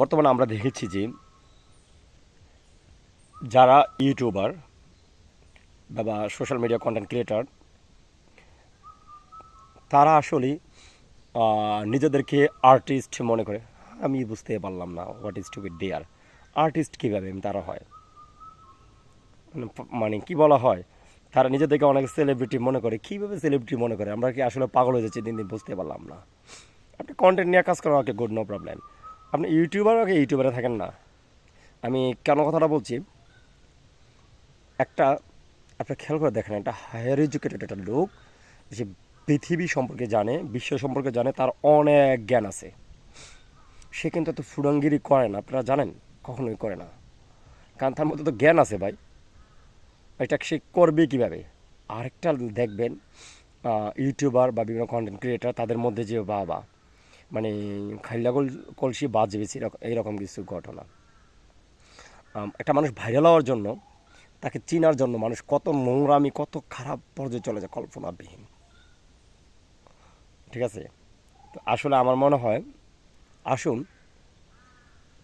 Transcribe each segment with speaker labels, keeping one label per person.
Speaker 1: বর্তমানে আমরা দেখেছি যে যারা ইউটিউবার বা সোশ্যাল মিডিয়া কন্টেন্ট ক্রিয়েটার তারা আসলে নিজেদেরকে আর্টিস্ট মনে করে, আমি বুঝতে পারলাম না what is to be their artist কীভাবে তারা হয়? মানে কি বলা হয়? তারা নিজেদেরকে অনেক সেলিব্রিটি মনে করে, কীভাবে সেলিব্রিটি মনে করে? আমরা কি আসলে পাগল হয়ে যাচ্ছি? দিন দিন বুঝতে পারলাম না। আপনি কন্টেন্ট নিয়ে কাজ করেন ওকে গুড নো প্রবলেম আপনি ইউটিউবার ওকে ইউটিউবারে থাকেন না। আমি কেন কথাটা বলছি? একটা আপনার খেয়াল করে দেখেন, একটা হায়ার এডুকেটেড একটা লোক, যে পৃথিবী সম্পর্কে জানে, বিশ্ব সম্পর্কে জানে, তার অনেক জ্ঞান আছে। সে কিন্তু এত ফুডাঙ্গিরি করে না, আপনারা জানেন? কখনোই করে না। কারণ তার মধ্যে তো জ্ঞান আছে ভাই। এটা সে করবে কীভাবে? আরেকটা দেখবেন ইউটিউবার বা বিভিন্ন কন্টেন্ট ক্রিয়েটার তাদের মধ্যে যে বাবা মানে খাইলা কল- কলসি বাজবে এরকম এইরকম কিছু ঘটনা। একটা মানুষ ভাইরাল হওয়ার জন্য, তাকে চিনার জন্য মানুষ কত নোংরামি, কত খারাপ পর্যায়ে চলে যায় কল্পনাবিহীন। ঠিক আছে? তো আসলে আমার মনে হয়, আসুন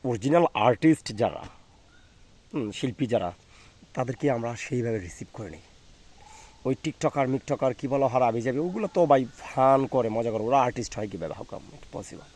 Speaker 1: অরিজিনাল আর্টিস্ট যারা শিল্পী যারা, তাদেরকে আমরা সেইভাবে রিসিভ করে নিই। ওই টিকটকার, মিকটকার, কী বলা হারা আবি যাবে ওগুলো তো ভাই ফান করে, মজা করে, ওরা আর্টিস্ট হয় কীভাবে? How come possible